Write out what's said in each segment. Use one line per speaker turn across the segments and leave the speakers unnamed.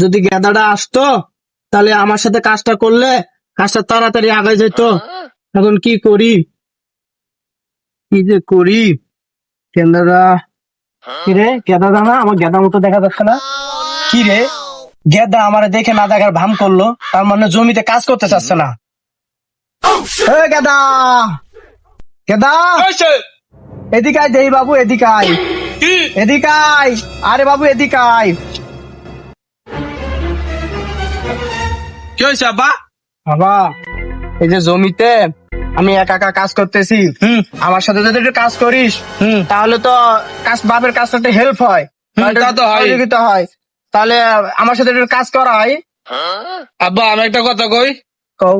যদি গেদাটা আসতো তাহলে আমার সাথে কাজটা করলে কাজটা তাড়াতাড়ি আগে যেত। এখন কি করি? কি যে করি? গেন্দাটা কি রে? গেদাটা না? আমার গেদা মতো দেখা যাচ্ছে না। কি রে? গেদা আমার দেখে না দেখার ভাম করল তার মানে জমিতে কাজ করতে চাচ্ছে না। গেদা! গেদা! এদিকে আয় দেই বাবু এদিকে আয়। এদিকে আয়। আরে বাবু এদিকে
কি হয়েছে আব্বা?
বাবা এই যে জমিতে আমি একা একা কাজ করতেছি
হুম।
আমার সাথে যদি একটু কাজ করিস
হুম।
তাহলে তো কাজ বাপের কাজ করতে হেল্প হয়।
তা তো হয়।
সহযোগিতা হয়। তাহলে আমার সাথে একটু কাজ করা হয়।
আব্বা আমি একটা কথা কই?
কও।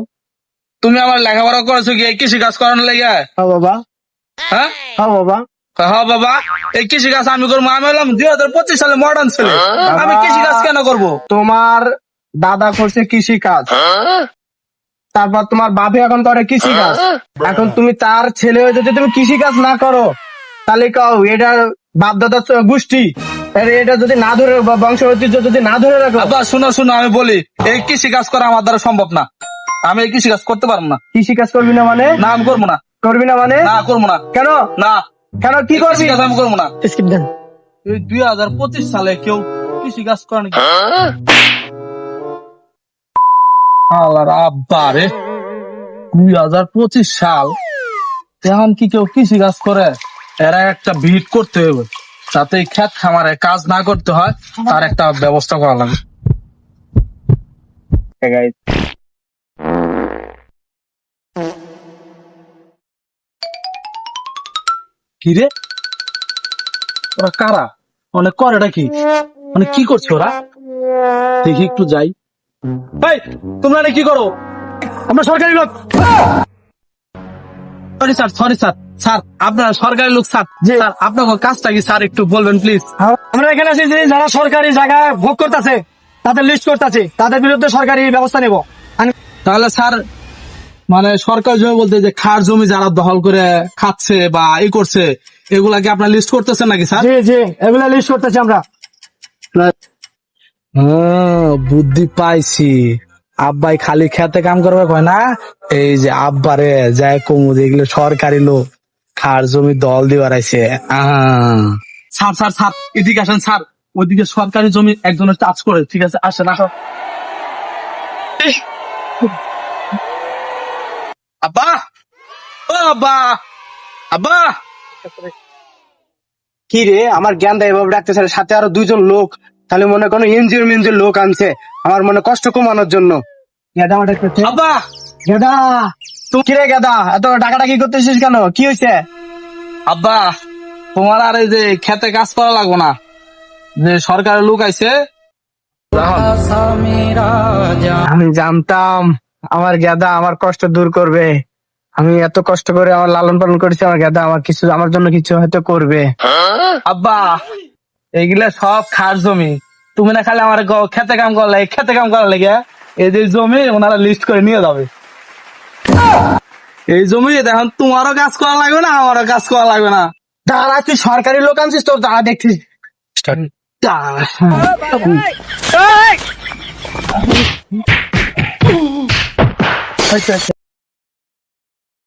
তুমি আমার লেখাপড়া করেছ কি? এই কৃষি কাজ করানোর লেগে?
হ্যাঁ বাবা।
হ্যাঁ?
হ্যাঁ বাবা।
হ্যাঁ বাবা। এই কৃষি কাজ আমি করব। আমি হলাম দুই হাজার পঁচিশ সালে মডার্ন ছেলে। আমি কৃষি কাজ কেন করব?
তোমার দাদা করছে কৃষি কাজ তারপর তোমার বাপে এখন করে কৃষি কাজ এখন তুমি তার ছেলে হয়ে যদি তুমি কৃষি কাজ না করো তাহলে কাও এটা বাপ দাদার গোষ্ঠী। এটা যদি না ধরে বংশ ঐতিহ্য যদি না ধরে রাখো।
শুনো শুনো আমি বলি এই কৃষি কাজ করা আমার দ্বারা সম্ভব না। আমি এই কৃষি কাজ করতে পারব না।
কৃষি কাজ করবি না মানে?
না আমি করব না।
করবি না মানে?
না করব না।
কেন?
না।
কেন কি করবি?
আমি করব না।
স্কিপ দেন
দুই হাজার পঁচিশ সালে কেউ কৃষি কাজ করে নাকি আল্লাহর দুই হাজার পঁচিশ সাল। এখন কি কেউ কৃষি কাজ করে? এরা একটা ভিট করতে হবে। যাতে ক্ষেত খামারে কাজ না করতে হয় তার একটা ব্যবস্থা করা লাগে কি রে? ওরা কারা? মানে করেটা কি? মানে কি করছে ওরা? দেখি একটু যাই। এই তোমরা কি করো? আমরা সরকারি লোক। Sorry sir sorry sir sir আপনারা সরকারি লোক স্যার স্যার কাজটা কি স্যার একটু বলবেন প্লিজ
আমরা এখানে আছি যে যারা সরকারি জায়গায় ভোগ করতেছে তাদের লিস্ট করতেছে তাদের বিরুদ্ধে সরকারি ব্যবস্থা নেব।
তাহলে স্যার মানে সরকার জমি বলতে যে খার জমি যারা দখল করে খাচ্ছে বা ই করছে এগুলা কি আপনার লিস্ট করতেছেন নাকি স্যার
জি জি এগুলা লিস্ট করতেছি আমরা।
বুদ্ধি পাইছি। আব্বাই খালি খেতে কাম করবে কয় না? এই যে আব্বারে যায় কমুদ এগুলো সরকারি লোক। খার জমি দল আইছে স্যার স্যার স্যার এদিকে আসেন স্যার। ওইদিকে সরকারি জমি একজনের চাষ করে ঠিক আছে? আসেন আসো আব্বা! ও আব্বা! আব্বা!
কি রে আমার জ্ঞান দেয় এভাবে ডাকতেছে সাথে আরও দুইজন লোক। তাহলে মনে কোনো এনজিও মেনজিও লোক আনছে। আমার মনে কষ্ট কমানোর জন্য। গেদা আমার ডাকতেছে
আব্বা!
গেদা! তুই কি রে গেদা? এত করতেছিস কেন? কি হয়েছে?
আব্বা তোমার আর এই যে খেতে কাজ করা লাগবো না। যে সরকারের লোক আইছে।
আমি জানতাম আমার গেদা আমার কষ্ট দূর করবে। আমি এত কষ্ট করে আমার লালন পালন করেছি আমার গেদা আমার কিছু আমার জন্য কিছু হয়তো করবে।
আব্বা এইগুলা সব খার জমি তুমি না খালি আমার গ- খেতে কাম করলে খেতে কাম করার লেগে এই যে জমি ওনারা লিস্ট করে নিয়ে যাবে এই জমি এখন তোমারও কাজ করা লাগবে না আমারও কাজ করা লাগবে না
দাঁড়া তুই সরকারি লোক আনছিস তোর দাঁড়া দেখছিস আচ্ছা আচ্ছা